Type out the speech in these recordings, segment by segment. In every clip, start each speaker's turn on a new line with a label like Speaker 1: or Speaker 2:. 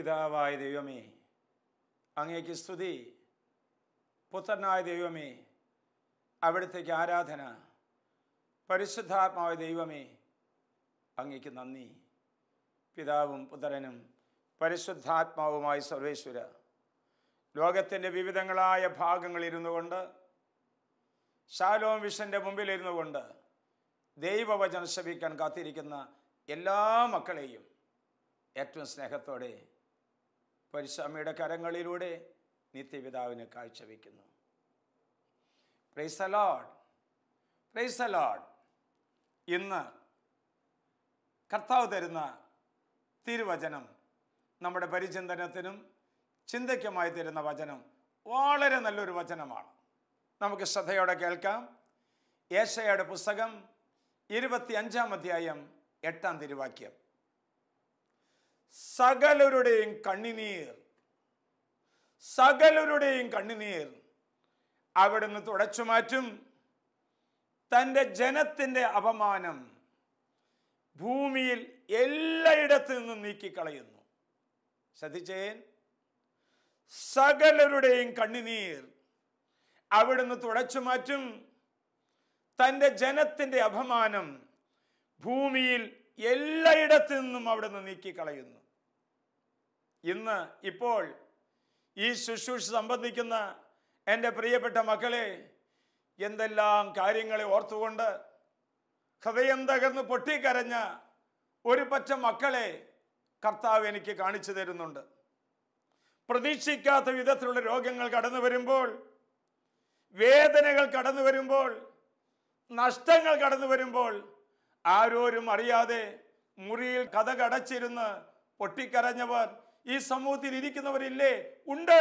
Speaker 1: പിതാവായ ദൈവമേ അങ്ങേക്ക് സ്തുതി. പുത്രനായ ദൈവമേ അവിടത്തേക്ക് ആരാധന. പരിശുദ്ധാത്മാവായ ദൈവമേ അങ്ങേക്ക് നന്ദി. പിതാവും പുത്രനും പരിശുദ്ധാത്മാവുമായി സർവേശ്വര ലോകത്തിന്റെ വിവിധങ്ങളായ ഭാഗങ്ങളിരുന്നു കൊണ്ട് ശാലോം വിഷന്റെ മുമ്പിലിരുന്നു കൊണ്ട് ദൈവവചനം ശ്രമിക്കാൻ കാത്തിരിക്കുന്ന എല്ലാ മക്കളെയും ഏറ്റവും സ്നേഹത്തോടെ പരിശാമിയുടെ കരങ്ങളിലൂടെ നിത്യപിതാവിന് കാഴ്ചവെക്കുന്നു. പ്രൈസ് അലോഡ് പ്രൈസ് ഇന്ന് കർത്താവ് തരുന്ന തിരുവചനം നമ്മുടെ പരിചിന്തനത്തിനും ചിന്തയ്ക്കുമായി തരുന്ന വചനം വളരെ നല്ലൊരു വചനമാണ്. നമുക്ക് ശ്രദ്ധയോടെ കേൾക്കാം. ഏഷയുടെ പുസ്തകം ഇരുപത്തി അഞ്ചാം അധ്യായം എട്ടാം തിരുവാക്യം. സകലരുടെയും കണ്ണിനീർ. സകലരുടെയും കണ്ണിനീർ അവിടുന്ന് തുടച്ചു മാറ്റും. തന്റെ ജനത്തിന്റെ അപമാനം ഭൂമിയിൽ എല്ലായിടത്തു നിന്നും നീക്കിക്കളയുന്നു. ശ്രദ്ധിച്ചേൻ. സകലരുടെയും കണ്ണിനീർ അവിടുന്ന് തുടച്ചു മാറ്റും. തന്റെ ജനത്തിന്റെ അപമാനം ഭൂമിയിൽ എല്ലായിടത്തു നിന്നും അവിടുന്ന് നീക്കിക്കളയുന്നു. ഇന്ന് ഇപ്പോൾ ഈ ശുശ്രൂഷ സംബന്ധിക്കുന്ന എന്റെ പ്രിയപ്പെട്ട മക്കളെ എന്തെല്ലാം കാര്യങ്ങളെ ഓർത്തുകൊണ്ട് ഹൃദയം തകർന്ന് പൊട്ടിക്കരഞ്ഞ ഒരു പറ്റ മക്കളെ കർത്താവ് എനിക്ക് കാണിച്ചു തരുന്നുണ്ട്. പ്രതീക്ഷിക്കാത്ത വിധത്തിലുള്ള രോഗങ്ങൾ കടന്നു വരുമ്പോൾ വേദനകൾ കടന്നു വരുമ്പോൾ നഷ്ടങ്ങൾ കടന്നു വരുമ്പോൾ ആരോരും അറിയാതെ മുറിയിൽ കഥ കടച്ചിരുന്ന് പൊട്ടിക്കരഞ്ഞവർ ഈ സമൂഹത്തിൽ ഇരിക്കുന്നവരില്ലേ? ഉണ്ട്.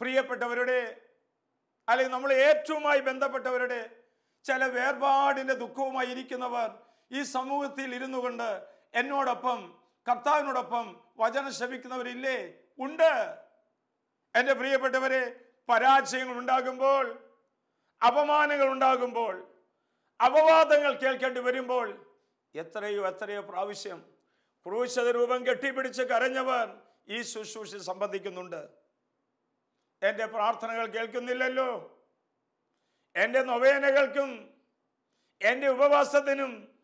Speaker 1: പ്രിയപ്പെട്ടവരുടെ അല്ലെങ്കിൽ നമ്മൾ ഏറ്റവുമായി ബന്ധപ്പെട്ടവരുടെ ചില വേർപാടിന്റെ ദുഃഖവുമായി ഇരിക്കുന്നവർ ഈ സമൂഹത്തിൽ ഇരുന്നു കൊണ്ട് എന്നോടൊപ്പം കർത്താവിനോടൊപ്പം വചനം ശ്രമിക്കുന്നവരില്ലേ ഉണ്ട്. എന്റെ പ്രിയപ്പെട്ടവരെ പരാജയങ്ങൾ ഉണ്ടാകുമ്പോൾ അപമാനങ്ങൾ ഉണ്ടാകുമ്പോൾ അപവാദങ്ങൾ കേൾക്കേണ്ടി വരുമ്പോൾ എത്രയോ എത്രയോ പ്രാവശ്യം ക്രൂശത രൂപം കെട്ടിപ്പിടിച്ച് കരഞ്ഞവർ ഈ ശുശ്രൂഷ സംബന്ധിക്കുന്നുണ്ട്. എന്റെ പ്രാർത്ഥനകൾ കേൾക്കുന്നില്ലല്ലോ. എന്റെ നൊവേനകൾക്കും എന്റെ ഉപവാസത്തിനും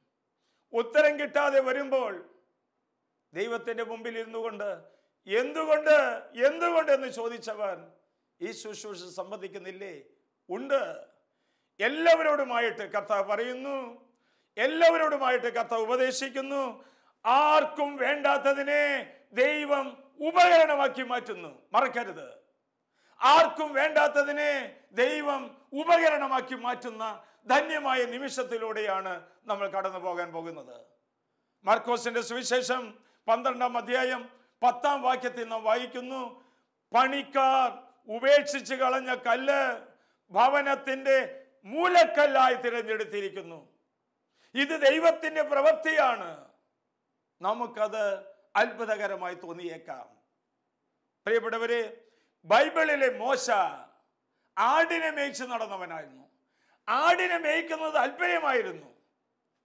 Speaker 1: ഉത്തരം കിട്ടാതെ വരുമ്പോൾ ദൈവത്തിന്റെ മുമ്പിൽ ഇരുന്നു കൊണ്ട് എന്തുകൊണ്ട് എന്തുകൊണ്ട് എന്ന് ചോദിച്ചവൻ ഈ ശുശ്രൂഷ സംബന്ധിക്കുന്നില്ലേ? ഉണ്ട്. എല്ലാവരോടുമായിട്ട് കർത്താവ് പറയുന്നു. എല്ലാവരോടുമായിട്ട് കർത്താവ് ഉപദേശിക്കുന്നു. ആർക്കും വേണ്ടാത്തതിനെ ദൈവം ഉപകരണമാക്കി മാറ്റുന്നു. മറക്കരുത്. ആർക്കും വേണ്ടാത്തതിനെ ദൈവം ഉപകരണമാക്കി മാറ്റുന്ന ധന്യമായ നിമിഷത്തിലൂടെയാണ് നമ്മൾ കടന്നു പോകാൻ പോകുന്നത്. മാർക്കോസിന്റെ സുവിശേഷം പന്ത്രണ്ടാം അധ്യായം പത്താം വാക്യത്തിൽ നാം വായിക്കുന്നു പണിക്കാർ ഉപേക്ഷിച്ച് കളഞ്ഞ കല്ല് ഭവനത്തിന്റെ മൂലക്കല്ലായി തിരഞ്ഞെടുത്തിരിക്കുന്നു. ഇത് ദൈവത്തിന്റെ പ്രവൃത്തിയാണ്. നമുക്കത് അത്ഭുതകരമായി തോന്നിയേക്കാം. പ്രിയപ്പെട്ടവര് ബൈബിളിലെ മോശ ആടിനെ മേയിച്ച് നടന്നവനായിരുന്നു. ആടിനെ മേയ്ക്കുന്നത് അല്പര്യമായിരുന്നു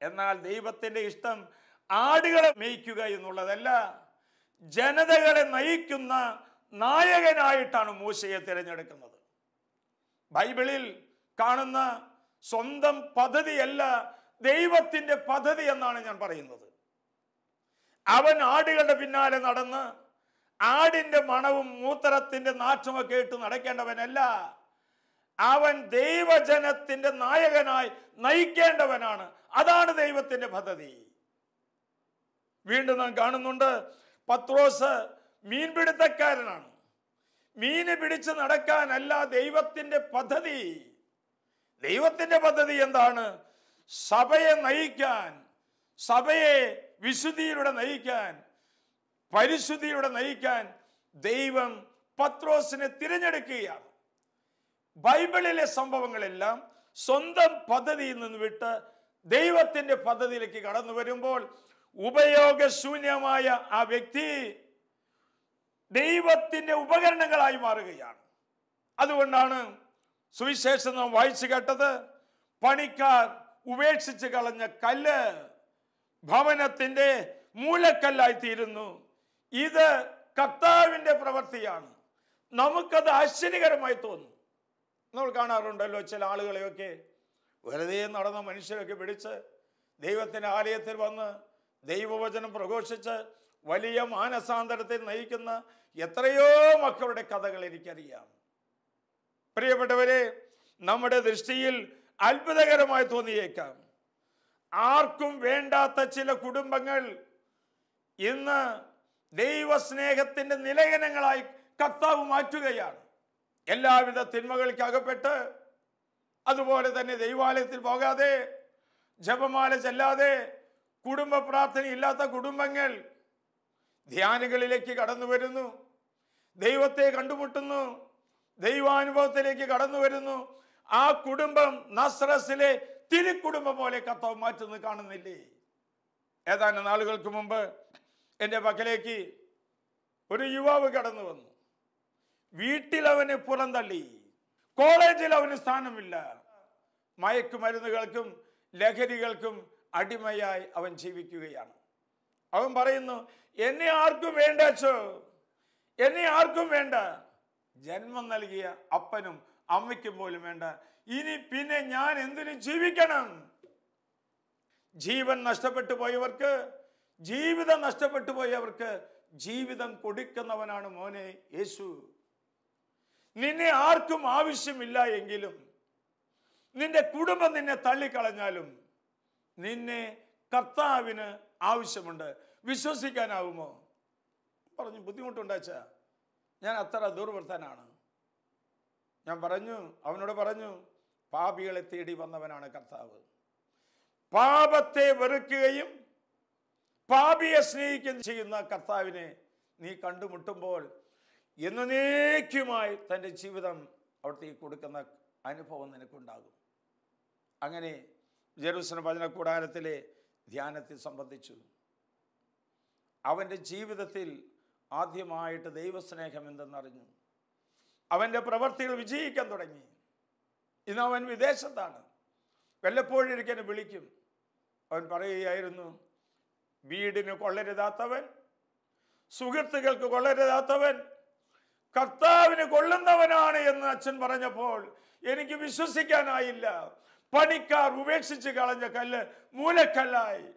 Speaker 1: എന്നാൽ ദൈവത്തിന്റെ ഇഷ്ടം ആടുകളെ മേയ്ക്കുക എന്നുള്ളതല്ല ജനതകളെ നയിക്കുന്ന നായകനായിട്ടാണ് മൂശയെ തിരഞ്ഞെടുക്കുന്നത്. ബൈബിളിൽ കാണുന്ന സ്വന്തം പദ്ധതിയല്ല ദൈവത്തിന്റെ പദ്ധതി എന്നാണ് ഞാൻ പറയുന്നത്. അവൻ ആടുകളുടെ പിന്നാലെ നടന്ന് ആടിന്റെ മണവും മൂത്രത്തിന്റെ നാറ്റമൊക്കെ ഇട്ട് നടക്കേണ്ടവനല്ല. അവൻ ദൈവജനത്തിന്റെ നായകനായി നയിക്കേണ്ടവനാണ്. അതാണ് ദൈവത്തിന്റെ പദ്ധതി. വീണ്ടും നാം കാണുന്നുണ്ട് പത്രോസ് മീൻപിടുത്തക്കാരനാണ് മീന് പിടിച്ച് നടക്കാനല്ല ദൈവത്തിന്റെ പദ്ധതി. ദൈവത്തിന്റെ പദ്ധതി എന്താണ്? സഭയെ നയിക്കാൻ സഭയെ വിശുദ്ധിയിലൂടെ നയിക്കാൻ പരിശുദ്ധിയിലൂടെ നയിക്കാൻ ദൈവം പത്രോസിനെ തിരഞ്ഞെടുക്കുകയാണ്. ബൈബിളിലെ സംഭവങ്ങളെല്ലാം സ്വന്തം പദ്ധതിയിൽ നിന്ന് വിട്ട് ദൈവത്തിന്റെ പദ്ധതിയിലേക്ക് കടന്നു വരുമ്പോൾ ഉപയോഗശൂന്യമായ ആ വ്യക്തി ദൈവത്തിന്റെ ഉപകരണങ്ങളായി മാറുകയാണ്. അതുകൊണ്ടാണ് സുവിശേഷം നാം വായിച്ചു കേട്ടത് പണിക്കാർ ഉപേക്ഷിച്ച് കളഞ്ഞ കല്ല് ഭവനത്തിന്റെ മൂലക്കല്ലായി തീരുന്നു ഇത് കർത്താവിന്റെ പ്രവൃത്തിയാണ്. നമുക്കത് ആശ്ചര്യകരമായി തോന്നും. നമ്മൾ കാണാറുണ്ടല്ലോ ചില ആളുകളെയൊക്കെ വെറുതെ നടന്ന മനുഷ്യരൊക്കെ പിടിച്ച് ദൈവത്തിന്റെ ആലയത്തിൽ വന്ന് ദൈവവചനം പ്രഘോഷിച്ച് വലിയ മാനസാന്തരത്തിൽ നയിക്കുന്ന എത്രയോ മക്കളുടെ കഥകൾ എനിക്കറിയാം. പ്രിയപ്പെട്ടവരെ നമ്മുടെ ദൃഷ്ടിയിൽ അത്ഭുതകരമായി തോന്നിയേക്കാം. ആർക്കും വേണ്ടാത്ത ചില കുടുംബങ്ങൾ ഇന്ന് ദൈവസ്നേഹത്തിന്റെ നിലയനങ്ങളായി കർത്താവ് മാറ്റുകയാണ്. എല്ലാവിധ തിന്മകൾക്ക് അകപ്പെട്ട് അതുപോലെ തന്നെ ദൈവാലയത്തിൽ പോകാതെ ജപമാല ചെല്ലാതെ കുടുംബ പ്രാർത്ഥന ഇല്ലാത്ത കുടുംബങ്ങൾ ധ്യാനങ്ങളിലേക്ക് കടന്നു വരുന്നു. ദൈവത്തെ കണ്ടുമുട്ടുന്നു. ദൈവാനുഭവത്തിലേക്ക് കടന്നു വരുന്നു. ആ കുടുംബം നസ്രസിലെ തിരുക്കുടുംബം പോലെ കർത്താവ് മാറ്റുന്നത് കാണുന്നില്ലേ? ഏതാനും നാളുകൾക്ക് മുമ്പ് എന്റെ പക്കലേക്ക് ഒരു യുവാവ് കടന്നു വന്നു. വീട്ടിൽ അവനെ പുറന്തള്ളി കോളേജിൽ അവന് സ്ഥാനമില്ല. മയക്കുമരുന്നുകൾക്കും ലഹരികൾക്കും അടിമയായി അവൻ ജീവിക്കുകയാണ്. അവൻ പറയുന്നു എന്നെ ആർക്കും വേണ്ട ചോ എന്നെ ആർക്കും വേണ്ട. ജന്മം നൽകിയ അപ്പനും അമ്മയ്ക്കും പോലും വേണ്ട. ഇനി പിന്നെ ഞാൻ എന്തിനു ജീവിക്കണം? ജീവൻ നഷ്ടപ്പെട്ടു പോയവർക്ക് ജീവിതം നഷ്ടപ്പെട്ടു പോയവർക്ക് ജീവിതം കൊടുക്കുന്നവനാണ് മോനെ യേശു. നിന്നെ ആർക്കും ആവശ്യമില്ല എങ്കിലും നിന്റെ കുടുംബം നിന്നെ തള്ളിക്കളഞ്ഞാലും നിന്നെ കർത്താവിന് ആവശ്യമുണ്ട്. വിശ്വസിക്കാനാവുമോ? പറഞ്ഞു ബുദ്ധിമുട്ടുണ്ടാച്ച ഞാൻ അത്ര ദുർവൃത്തനാണ്. ഞാൻ പറഞ്ഞു അവനോട് പറഞ്ഞു പാപികളെ തേടി വന്നവനാണ് കർത്താവ്. പാപത്തെ വെറുക്കുകയും പാപിയെ സ്നേഹിക്കുകയും ചെയ്യുന്ന കർത്താവിനെ നീ കണ്ടുമുട്ടുമ്പോൾ എന്നേക്കുമായി തന്റെ ജീവിതം അവിടത്തേക്ക് കൊടുക്കുന്ന അനുഭവം നിനക്കുണ്ടാകും. അങ്ങനെ ജെറൂസലം ഭജന കൂടാരത്തിലെ ധ്യാനത്തിൽ സംബന്ധിച്ചു. അവന്റെ ജീവിതത്തിൽ ആദ്യമായിട്ട് ദൈവസ്നേഹം എന്തെന്നറിഞ്ഞു. അവന്റെ പ്രവൃത്തികൾ വിജയിക്കാൻ തുടങ്ങി. ഇന്ന് അവൻ വിദേശത്താണ്. വല്ലപ്പോഴും എനിക്ക് വിളിക്കും. അവൻ പറയുകയായിരുന്നു വീടിന് കൊള്ളരുതാത്തവൻ സുഹൃത്തുക്കൾക്ക് കൊള്ളരുതാത്തവൻ കർത്താവിന് കൊള്ളുന്നവനാണ് എന്ന് അച്ഛൻ പറഞ്ഞപ്പോൾ എനിക്ക് വിശ്വസിക്കാനായില്ല. പണിക്കാർ ഉപേക്ഷിച്ച് കളഞ്ഞ കല്ല് മൂലക്കല്ലായി.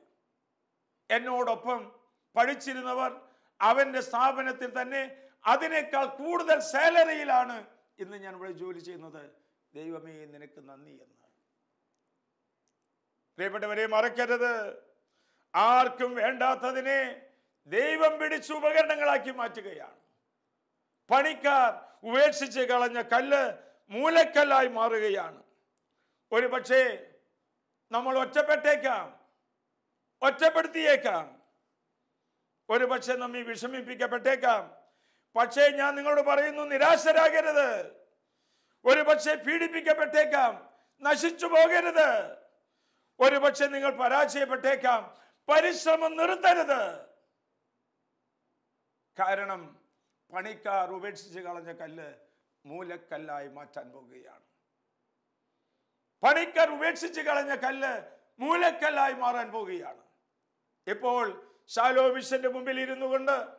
Speaker 1: എന്നോടൊപ്പം പഠിച്ചിരുന്നവർ അവന്റെ സ്ഥാപനത്തിൽ തന്നെ അതിനേക്കാൾ കൂടുതൽ സാലറിയിലാണ് ഇന്ന് ഞാൻ ഇവിടെ ജോലി ചെയ്യുന്നത്. ദൈവമേ നിനക്ക് നന്ദി എന്ന്. പ്രിയപ്പെട്ടവരെ മറക്കരുത്. ആർക്കും വേണ്ടാത്തതിനെ ദൈവം പിടിച്ച് ഉപകരണങ്ങളാക്കി മാറ്റുകയാണ്. പണിക്കാർ ഉപേക്ഷിച്ച് കളഞ്ഞ കല്ല് മൂലക്കല്ലായി മാറുകയാണ്. ഒരു പക്ഷേ നമ്മൾ ഒറ്റപ്പെട്ടേക്കാം ഒറ്റപ്പെടുത്തിയേക്കാം. ഒരു പക്ഷേ നമ്മെ വിഷമിപ്പിക്കപ്പെട്ടേക്കാം. പക്ഷേ ഞാൻ നിങ്ങളോട് പറയുന്നു നിരാശരാകരുത്. ഒരു പക്ഷേ പീഡിപ്പിക്കപ്പെട്ടേക്കാം നശിച്ചു പോകരുത്. ഒരു പക്ഷെ നിങ്ങൾ പരാജയപ്പെട്ടേക്കാം പരിശ്രമം നിർത്തരുത്. കാരണം പണിക്കാർ ഉപേക്ഷിച്ച് കളഞ്ഞ കല്ല് മൂലക്കല്ലായി മാറ്റാൻ പോകുകയാണ്. പണിക്കാർ ഉപേക്ഷിച്ച് കളഞ്ഞ കല്ല് മൂലക്കല്ലായി മാറാൻ പോകുകയാണ്. ഇപ്പോൾ ശാലോവിഷന്റെ മുമ്പിൽ ഇരുന്നു കൊണ്ട്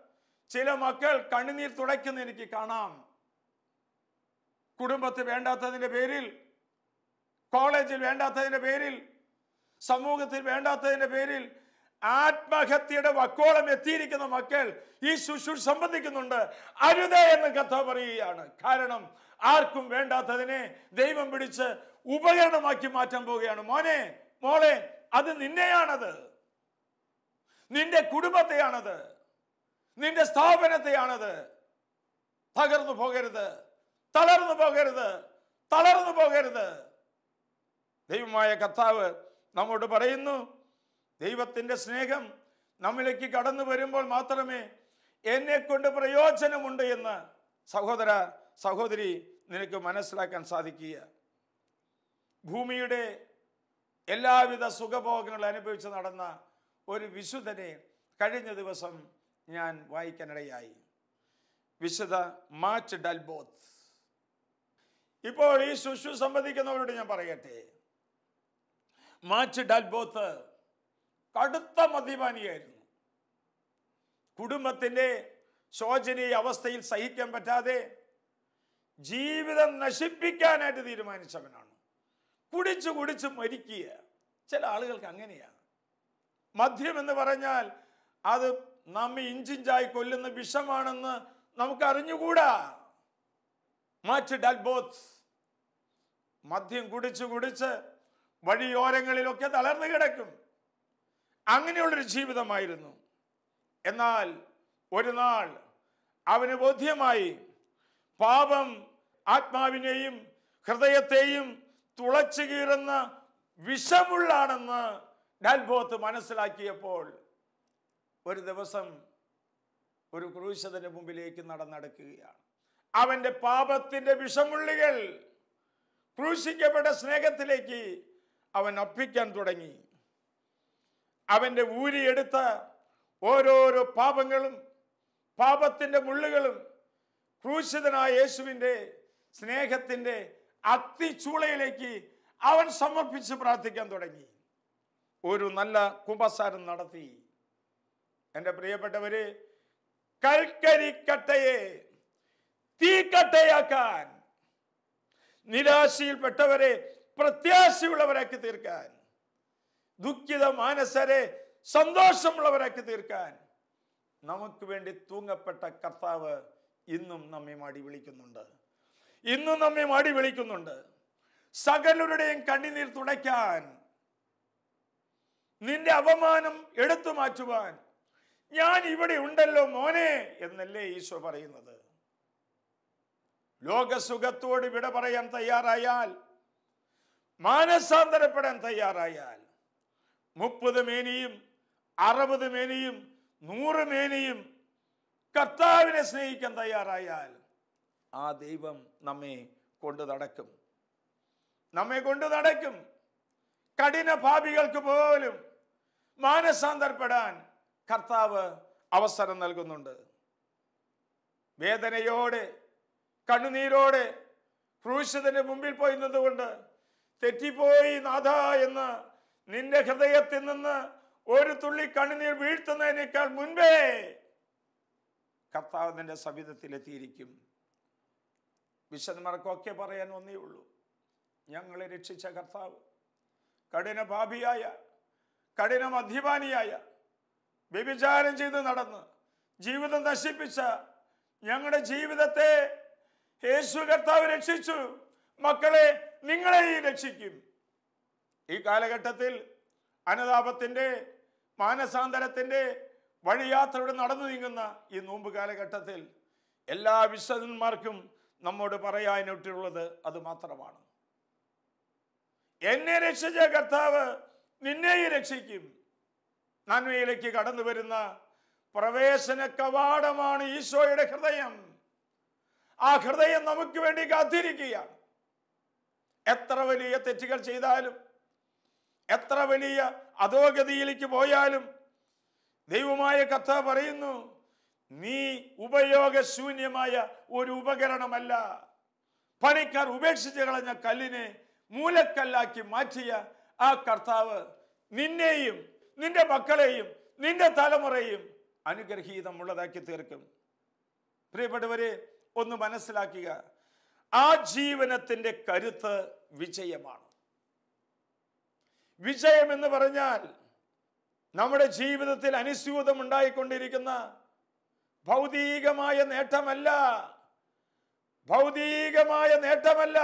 Speaker 1: ചില മക്കൾ കണ്ണുനീർ തുടയ്ക്കുന്ന എനിക്ക് കാണാം. കുടുംബത്തിൽ വേണ്ടാത്തതിന്റെ പേരിൽ കോളേജിൽ വേണ്ടാത്തതിന്റെ പേരിൽ സമൂഹത്തിൽ വേണ്ടാത്തതിന്റെ പേരിൽ ആത്മഹത്യയുടെ വക്കോളം എത്തിയിരിക്കുന്ന മക്കൾ ഈ ശുശ്രൂഷ സംബന്ധിക്കുന്നുണ്ട്. അരുതേ എന്ന് കഥ പറയുകയാണ്. കാരണം ആർക്കും വേണ്ടാത്തതിനെ ദൈവം പിടിച്ച് ഉപകരണമാക്കി മാറ്റാൻ പോവുകയാണ്. മോനെ മോളെ അത് നിന്നെയാണത്. നിന്റെ കുടുംബത്തെയാണത്. നിന്റെ സ്ഥാപനത്തെയാണത്. തകർന്നു പോകരുത്. തളർന്നു പോകരുത്. തളർന്നു പോകരുത്. ദൈവമായ കർത്താവ് നമ്മോട് പറയുന്നു ദൈവത്തിന്റെ സ്നേഹം നമ്മിലേക്ക് കടന്നു വരുമ്പോൾ മാത്രമേ എന്നെ കൊണ്ട് പ്രയോജനമുണ്ട് എന്ന് സഹോദര സഹോദരി നിനക്ക് മനസ്സിലാക്കാൻ സാധിക്കുക. ഭൂമിയുടെ എല്ലാവിധ സുഖഭോഗങ്ങൾ അനുഭവിച്ച് നടന്ന ഒരു വിശുദ്ധനെ കഴിഞ്ഞ ദിവസം ഞാൻ വായിക്കാനിടയായി. വിശുദ്ധ മാച്ച് ഡൽബോത്ത്. ഇപ്പോൾ ഈ ശുശ്രു സംബന്ധിക്കുന്നവരോട് ഞാൻ പറയട്ടെ. മാച്ച് ഡൽബോത്ത് കടുത്ത മദ്യപാനിയായിരുന്നു. കുടുംബത്തിന്റെ ശോചനീയ അവസ്ഥയിൽ സഹിക്കാൻ പറ്റാതെ ജീവിതം നശിപ്പിക്കാനായിട്ട് തീരുമാനിച്ചവനാണ്. കുടിച്ചു കുടിച്ച് മരിക്കുക. ചില ആളുകൾക്ക് അങ്ങനെയാണ്. മദ്യം എന്ന് പറഞ്ഞാൽ അത് നമ്മെ ഇഞ്ചിഞ്ചായി കൊല്ലുന്ന വിഷമാണെന്ന് നമുക്ക് അറിഞ്ഞുകൂടാ മാറ്റ് ഡൽബോത്ത് മദ്യം കുടിച്ച് കുടിച്ച് വഴിയോരങ്ങളിലൊക്കെ തളർന്നു കിടക്കും. അങ്ങനെയുള്ളൊരു ജീവിതമായിരുന്നു. എന്നാൽ ഒരു നാൾ അവന് ബോധ്യമായി പാപം ആത്മാവിനെയും ഹൃദയത്തെയും തുളച്ചു കീറുന്ന വിഷമുള്ളാണെന്ന് ഡൽബോത്ത് മനസ്സിലാക്കിയപ്പോൾ ഒരു ദിവസം ഒരു ക്രൂശതിന്റെ മുമ്പിലേക്ക് നടന്നടക്കുകയാണ്. അവന്റെ പാപത്തിന്റെ വിഷമുള്ളികൾ ക്രൂശിക്കപ്പെട്ട സ്നേഹത്തിലേക്ക് അവൻ അർപ്പിക്കാൻ തുടങ്ങി. അവന്റെ ഊരിയെടുത്ത ഓരോരോ പാപങ്ങളും പാപത്തിന്റെ മുള്ളുകളും ക്രൂശിതനായ യേശുവിന്റെ സ്നേഹത്തിന്റെ അത്തിച്ചൂളയിലേക്ക് അവൻ സമർപ്പിച്ച് പ്രാർത്ഥിക്കാൻ തുടങ്ങി. ഒരു നല്ല കുമ്പസാരം നടത്തി. എന്റെ പ്രിയപ്പെട്ടവര് കൽക്കരിക്കട്ടയെ തീക്കട്ടയാക്കാൻ നിരാശയിൽപ്പെട്ടവരെ പ്രത്യാശയുള്ളവരാക്കി തീർക്കാൻ ദുഃഖിത മാനസരെ സന്തോഷമുള്ളവരാക്കി തീർക്കാൻ നമുക്ക് വേണ്ടി തൂങ്ങപ്പെട്ട കർത്താവ് ഇന്നും നമ്മെ മാടി വിളിക്കുന്നുണ്ട്. ഇന്നും നമ്മെ മാടി വിളിക്കുന്നുണ്ട്. സകലരുടെയും കണ്ണിനീർ തുടയ്ക്കാൻ നിന്റെ അപമാനം എടുത്തു മാറ്റുവാൻ ഞാൻ ഇവിടെ ഉണ്ടല്ലോ മോനെ എന്നല്ലേ ഈശോ പറയുന്നത്. ലോകസുഖത്തോട് വിട പറയാൻ തയ്യാറായാൽ മാനസാന്തരപ്പെടാൻ തയ്യാറായാൽ മുപ്പത് മേനിയും അറുപത് മേനിയും നൂറ് മേനിയും കർത്താവിനെ സ്നേഹിക്കാൻ തയ്യാറായാൽ ആ ദൈവം നമ്മെ കൊണ്ടു നടക്കും. നമ്മെ കൊണ്ടു നടക്കും. കഠിന ഭാവികൾക്ക് പോലും മാനസാന്തരപ്പെടാൻ കർത്താവ് അവസരം നൽകുന്നുണ്ട്. വേദനയോടെ കണ്ണുനീരോടെ ക്രൂശിതന്റെ മുമ്പിൽ പോയി നിന്നുകൊണ്ട് തെറ്റിപ്പോയി നാഥ എന്ന് നിന്റെ ഹൃദയത്തിൽ നിന്ന് ഒരു തുള്ളി കണ്ണുനീർ വീഴ്ത്തുന്നതിനേക്കാൾ മുൻപേ കർത്താവ് നിന്റെ സവിധത്തിലെത്തിയിരിക്കും വിശദമാർക്കൊക്കെ പറയാൻ ഒന്നേ ഉള്ളൂ. ഞങ്ങളെ രക്ഷിച്ച കർത്താവ് കഠിന ഭാപിയായ കഠിന മദ്യപാനിയായ വ്യഭിചാരം ചെയ്ത് നടന്ന് ജീവിതം നശിപ്പിച്ച ഞങ്ങളുടെ ജീവിതത്തെ യേശു കർത്താവ് രക്ഷിച്ചു. മക്കളെ നിങ്ങളെയും രക്ഷിക്കും. ഈ കാലഘട്ടത്തിൽ അനുതാപത്തിന്റെ മാനസാന്തരത്തിന്റെ വഴിയാത്രയുടെ നടന്നു നീങ്ങുന്ന ഈ നോമ്പ് കാലഘട്ടത്തിൽ എല്ലാ വിശ്വന്മാർക്കും നമ്മോട് പറയാനായിട്ടുള്ളത് അത് മാത്രമാണ്. എന്നെ രക്ഷിച്ച കർത്താവ് നിന്നെയും രക്ഷിക്കും. നന്മയിലേക്ക് കടന്നു വരുന്ന പ്രവേശന കവാടമാണ് ഈശോയുടെ ഹൃദയം. ആ ഹൃദയം നമുക്ക് വേണ്ടി കാത്തിരിക്കുകയാണ്. എത്ര വലിയ തെറ്റുകൾ ചെയ്താലും എത്ര വലിയ അധോഗതിയിലേക്ക് പോയാലും ദൈവമായ കഥ പറയുന്നു നീ ഉപയോഗശൂന്യമായ ഒരു ഉപകരണമല്ല. പണിക്കാർ ഉപേക്ഷിച്ച് കളഞ്ഞ കല്ലിനെ മൂലക്കല്ലാക്കി മാറ്റിയ ആ കർത്താവ് നിന്നെയും നിന്റെ മക്കളെയും നിന്റെ തലമുറയും അനുഗ്രഹീതമുള്ളതാക്കി തീർക്കും. പ്രിയപ്പെട്ടവരെ ഒന്ന് മനസ്സിലാക്കുക. ആ ജീവനത്തിന്റെ കരുത്ത് വിജയമാണ്. വിജയം എന്ന് പറഞ്ഞാൽ നമ്മുടെ ജീവിതത്തിൽ അനുസ്യൂതം ഉണ്ടായിക്കൊണ്ടിരിക്കുന്ന ഭൗതികമായ നേട്ടമല്ല. ഭൗതികമായ നേട്ടമല്ല.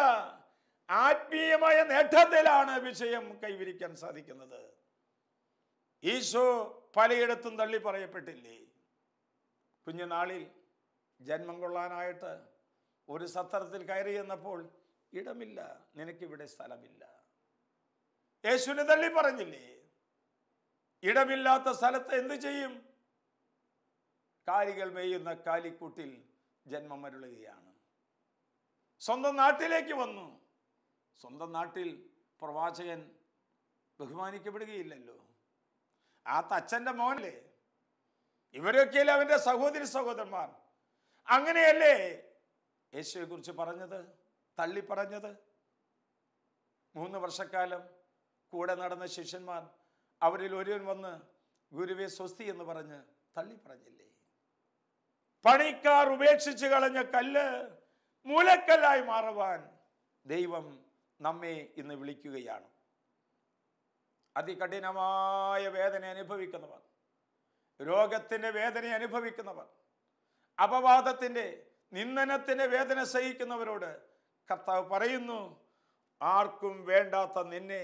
Speaker 1: ആത്മീയമായ നേട്ടത്തിലാണ് വിജയം കൈവരിക്കാൻ സാധിക്കുന്നത്. ഈശോ പലയിടത്തും തള്ളി പറയപ്പെട്ടില്ലേ? കുഞ്ഞുനാളിൽ ജന്മം കൊള്ളാനായിട്ട് ഒരു സത്രത്തിൽ കയറി എന്നപ്പോൾ ഇടമില്ല നിനക്കിവിടെ സ്ഥലമില്ല. യേശുവിനെ തള്ളി പറഞ്ഞില്ലേ? ഇടമില്ലാത്ത സ്ഥലത്ത് എന്തു ചെയ്യും? കാലികൾ മേയുന്ന കാലിക്കൂട്ടിൽ ജന്മം മരുളുകയാണ് സ്വന്തം നാട്ടിലേക്ക് വന്നു. സ്വന്തം നാട്ടിൽ പ്രവാചകൻ ബഹുമാനിക്കപ്പെടുകയില്ലല്ലോ. ആ തച്ചന്റെ മോനല്ലേ? ഇവരൊക്കെയല്ലേ അവന്റെ സഹോദരി സഹോദരന്മാർ. അങ്ങനെയല്ലേ യേശുവെ കുറിച്ച് പറഞ്ഞത് തള്ളി പറഞ്ഞത് മൂന്ന് വർഷക്കാലം കൂടെ നടന്ന ശിഷ്യന്മാർ അവരിൽ ഒരുവൻ വന്ന് ഗുരുവെ സ്വസ്തി എന്ന് പറഞ്ഞ് തള്ളി പറഞ്ഞില്ലേ പണിക്കാർ ഉപേക്ഷിച്ച് കളഞ്ഞ കല്ല് മൂലക്കല്ലായി മാറുവാൻ ദൈവം നമ്മെ ഇന്ന് വിളിക്കുകയാണ്. അതികഠിനമായ വേദന അനുഭവിക്കുന്നവർ രോഗത്തിന്റെ വേദന അനുഭവിക്കുന്നവർ അപവാദത്തിന്റെ നിന്ദനത്തിന്റെ വേദന സഹിക്കുന്നവരോട് കർത്താവ് പറയുന്നു ആർക്കും വേണ്ടാത്ത നിന്നെ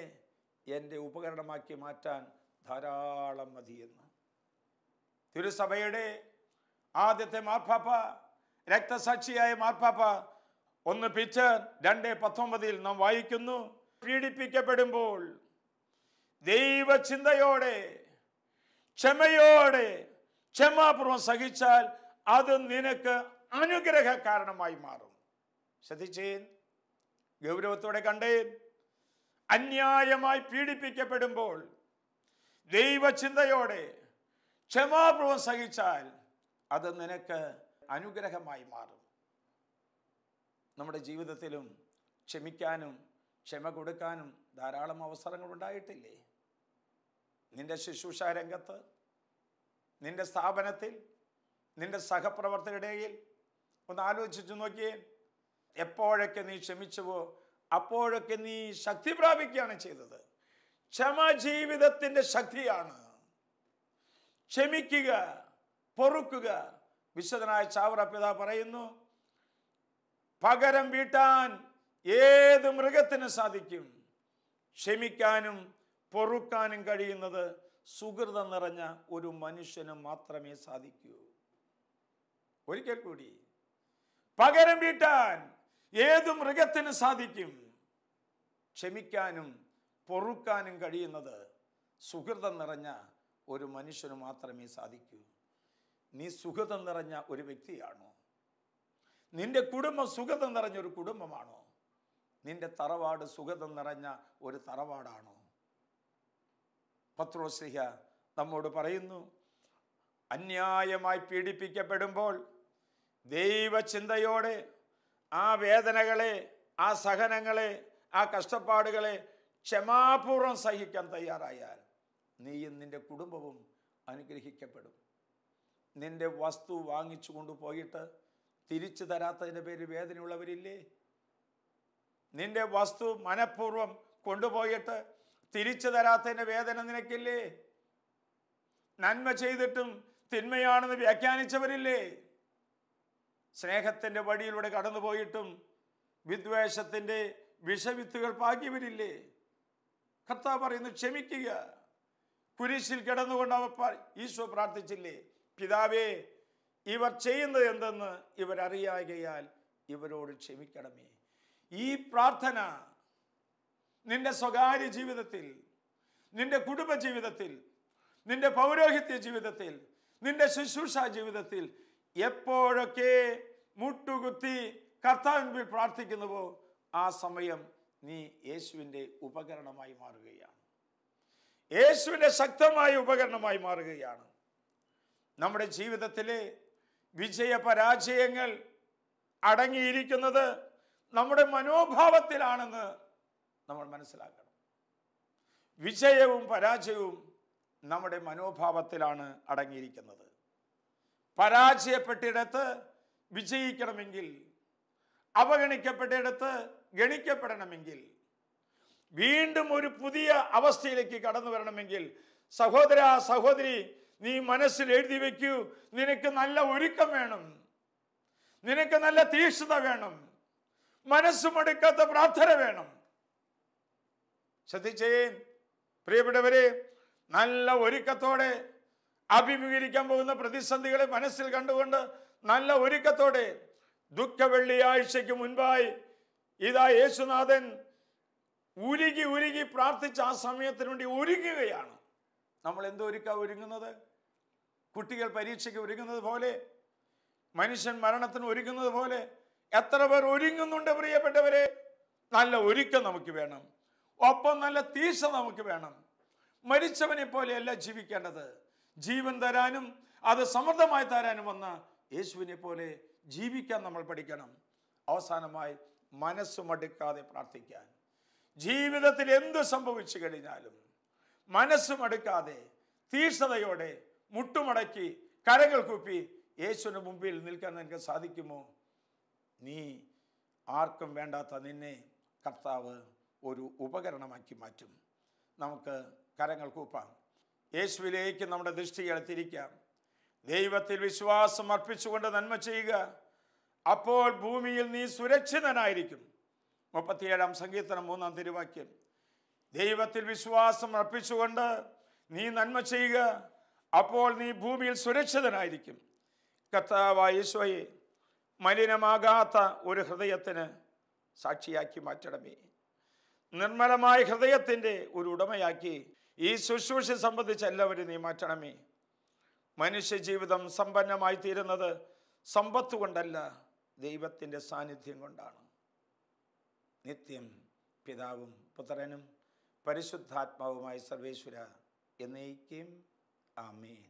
Speaker 1: എന്റെ ഉപകരണമാക്കി മാറ്റാൻ ധാരാളം മതിയെന്ന് തിരുസഭയുടെ ആദ്യത്തെ മാർപ്പാപ്പ രക്തസാക്ഷിയായ മാർപ്പാപ്പ ഒന്ന് പിച്ച് രണ്ട് പത്തൊമ്പതിൽ നാം വായിക്കുന്നു പീഡിപ്പിക്കപ്പെടുമ്പോൾ ദൈവചിന്തയോടെ ക്ഷമയോടെ ക്ഷമാപൂർവം സഹിച്ചാൽ അത് നിനക്ക് അനുഗ്രഹ കാരണമായി മാറും. ശ്രദ്ധിച്ചേൻ ഗൗരവത്തോടെ കണ്ടേൻ അന്യായമായി പീഡിപ്പിക്കപ്പെടുമ്പോൾ ദൈവചിന്തയോടെ ക്ഷമാപൂർവം സഹിച്ചാൽ അത് നിനക്ക് അനുഗ്രഹമായി മാറും. നമ്മുടെ ജീവിതത്തിലും ക്ഷമിക്കാനും ക്ഷമ കൊടുക്കാനും ധാരാളം അവസരങ്ങൾ ഉണ്ടായിട്ടില്ലേ നിന്റെ ശുശ്രൂഷ രംഗത്ത് നിന്റെ സ്ഥാപനത്തിൽ നിന്റെ സഹപ്രവർത്തകരുടെ ഇടയിൽ ഒന്ന് ആലോചിച്ചു നോക്കിയേ. എപ്പോഴൊക്കെ നീ ക്ഷമിച്ചുവോ അപ്പോഴൊക്കെ നീ ശക്തി പ്രാപിക്കുകയാണ് ചെയ്തത്. ക്ഷമ ജീവിതത്തിന്റെ ശക്തിയാണ്. ക്ഷമിക്കുക പൊറുക്കുക. വിശുദ്ധനായ ചാവറ പിതാ പറയുന്നു പകരം വീട്ടാൻ ഏത് മൃഗത്തിന് സാധിക്കും. ക്ഷമിക്കാനും പൊറുക്കാനും കഴിയുന്നത് സുഹൃതം നിറഞ്ഞ ഒരു മനുഷ്യന് മാത്രമേ സാധിക്കൂ. ഒരിക്കൽ കൂടി പകരം വീട്ടാൻ ഏത് മൃഗത്തിന് സാധിക്കും. ക്ഷമിക്കാനും പൊറുക്കാനും കഴിയുന്നത് സുഹൃതം നിറഞ്ഞ ഒരു മനുഷ്യന് മാത്രമേ സാധിക്കൂ. നീ സുഹൃതം നിറഞ്ഞ ഒരു വ്യക്തിയാണോ? നിന്റെ കുടുംബം സുഖതം നിറഞ്ഞ ഒരു കുടുംബമാണോ? നിന്റെ തറവാട് സുഖതം നിറഞ്ഞ ഒരു തറവാടാണോ? പത്രോസ്ലിഹ നമ്മോട് പറയുന്നു അന്യായമായി പീഡിപ്പിക്കപ്പെടുമ്പോൾ ദൈവചിന്തയോടെ ആ വേദനകളെ ആ സഹനങ്ങളെ ആ കഷ്ടപ്പാടുകളെ ക്ഷമാപൂർവം സഹിക്കാൻ തയ്യാറായാൽ നീയും നിന്റെ കുടുംബവും അനുഗ്രഹിക്കപ്പെടും. നിന്റെ വസ്തു വാങ്ങിച്ചു കൊണ്ടുപോയിട്ട് തിരിച്ചു തരാത്തതിന്റെ പേര് വേദനയുള്ളവരില്ലേ? നിന്റെ വസ്തു മനഃപൂർവം കൊണ്ടുപോയിട്ട് തിരിച്ചു തരാത്തതിന്റെ വേദന നിനക്കില്ലേ? നന്മ ചെയ്തിട്ടും തിന്മയാണെന്ന് വ്യാഖ്യാനിച്ചവരില്ലേ? സ്നേഹത്തിന്റെ വഴിയിലൂടെ കടന്നുപോയിട്ടും വിദ്വേഷത്തിന്റെ വിഷവിത്തുകൾ പാകിയവരില്ലേ? കർത്താവ് പറയുന്നു ക്ഷമിക്കുക. കുരിശിൽ കിടന്നുകൊണ്ട് അവർ ഈശോ പ്രാർത്ഥിച്ചില്ലേ? പിതാവേ ഇവർ ചെയ്യുന്നത് എന്തെന്ന് ഇവരറിയാകയാൽ ഇവരോട് ക്ഷമിക്കണമേ. ഈ പ്രാർത്ഥന നിന്റെ സ്വകാര്യ ജീവിതത്തിൽ നിന്റെ കുടുംബ ജീവിതത്തിൽ നിന്റെ പൗരോഹിത്യ ജീവിതത്തിൽ നിന്റെ ശുശ്രൂഷ ജീവിതത്തിൽ എപ്പോഴൊക്കെ മുട്ടുകുത്തി കർത്താവിൻപിൽ പ്രാർത്ഥിക്കുന്നുവോ ആ സമയം നീ യേശുവിന്റെ ഉപകരണമായി മാറുകയാണ്. യേശുവിന്റെ ശക്തമായ ഉപകരണമായി മാറുകയാണ്. നമ്മുടെ ജീവിതത്തിലെ വിജയ പരാജയങ്ങൾ അടങ്ങിയിരിക്കുന്നത് നമ്മുടെ മനോഭാവത്തിലാണെന്ന് നമ്മൾ മനസ്സിലാക്കണം. വിജയവും പരാജയവും നമ്മുടെ മനോഭാവത്തിലാണ് അടങ്ങിയിരിക്കുന്നത്. പരാജയപ്പെട്ടിടത്ത് വിജയിക്കണമെങ്കിൽ അവഗണിക്കപ്പെട്ടിടത്ത് ഗണിക്കപ്പെടണമെങ്കിൽ വീണ്ടും ഒരു പുതിയ അവസ്ഥയിലേക്ക് കടന്നു വരണമെങ്കിൽ സഹോദര സഹോദരി നീ മനസ്സിൽ എഴുതി വയ്ക്കൂ നിനക്ക് നല്ല ഒരുക്കം വേണം. നിനക്ക് നല്ല തീക്ഷ്ണത വേണം. മനസ്സുമടുക്കാത്ത പ്രാർത്ഥന വേണം. ശ്രദ്ധിച്ചേൻ. പ്രിയപ്പെട്ടവരെ നല്ല ഒരുക്കത്തോടെ അഭിമുഖീകരിക്കാൻ പോകുന്ന പ്രതിസന്ധികളെ മനസ്സിൽ കണ്ടുകൊണ്ട് നല്ല ഒരുക്കത്തോടെ ദുഃഖ വെള്ളിയാഴ്ചയ്ക്ക് മുൻപായി ഇതാ യേശുനാഥൻ ഉരുകി ഉരുകി പ്രാർത്ഥിച്ച ആ സമയത്തിന് വേണ്ടി ഒരുങ്ങുകയാണ്. നമ്മൾ എന്തോ ഒരുക്ക ഒരുങ്ങുന്നത്? കുട്ടികൾ പരീക്ഷയ്ക്ക് ഒരുങ്ങുന്നത് പോലെ മനുഷ്യൻ മരണത്തിന് ഒരുങ്ങുന്നത് പോലെ എത്ര പേർ ഒരുങ്ങുന്നുണ്ട് പ്രിയപ്പെട്ടവരെ? നല്ല ഒരുക്കം നമുക്ക് വേണം. ഒപ്പം നല്ല തീക്ഷ നമുക്ക് വേണം. മരിച്ചവനെ പോലെയല്ല ജീവിക്കേണ്ടത്. ജീവൻ തരാനും അത് സമൃദ്ധമായി തരാനും വന്ന യേശുവിനെ പോലെ ജീവിക്കാൻ നമ്മൾ പഠിക്കണം. അവസാനമായി മനസ്സുമടുക്കാതെ പ്രാർത്ഥിക്കാൻ. ജീവിതത്തിൽ എന്ത് സംഭവിച്ചു കഴിഞ്ഞാലും മനസ്സുമടുക്കാതെ തീക്ഷ്ണതയോടെ മുട്ടുമടക്കി കരകൾ കൂപ്പി യേശുവിന് മുമ്പിൽ നിൽക്കാൻ നിനക്ക് സാധിക്കുമോ? നീ ആർക്കും വേണ്ടാത്ത നിന്നെ കർത്താവ് ഒരു ഉപകരണമാക്കി മാറ്റും. നമുക്ക് കരങ്ങൾ കൂപ്പാം. യേശുവിലേക്ക് നമ്മുടെ ദൃഷ്ടികളെ തിരിക്കാം ദൈവത്തിൽ വിശ്വാസം അർപ്പിച്ചുകൊണ്ട് നന്മ ചെയ്യുക. അപ്പോൾ ഭൂമിയിൽ നീ സുരക്ഷിതനായിരിക്കും. മുപ്പത്തിയേഴാം സങ്കീർത്തനം മൂന്നാം തിരുവാക്യം. ദൈവത്തിൽ വിശ്വാസം അർപ്പിച്ചുകൊണ്ട് നീ നന്മ ചെയ്യുക. അപ്പോൾ നീ ഭൂമിയിൽ സുരക്ഷിതനായിരിക്കും. കർത്താവായ യേശോയെ മലിനമാകാത്ത ഒരു ഹൃദയത്തിന് സാക്ഷിയാക്കി മാറ്റണമേ. നിർമ്മലമായ ഹൃദയത്തിന്റെ ഒരു ഉടമയാക്കി ഈ ശുശ്രൂഷ സംബന്ധിച്ച് എല്ലാവരും നീ മാറ്റണമേ. മനുഷ്യ ജീവിതം സമ്പന്നമായി തീരുന്നത് സമ്പത്ത് കൊണ്ടല്ല ദൈവത്തിന്റെ സാന്നിധ്യം കൊണ്ടാണ്. നിത്യം പിതാവും പുത്രനും പരിശുദ്ധാത്മാവുമായി സർവേശ്വര എന്നേക്കും ആമേൻ.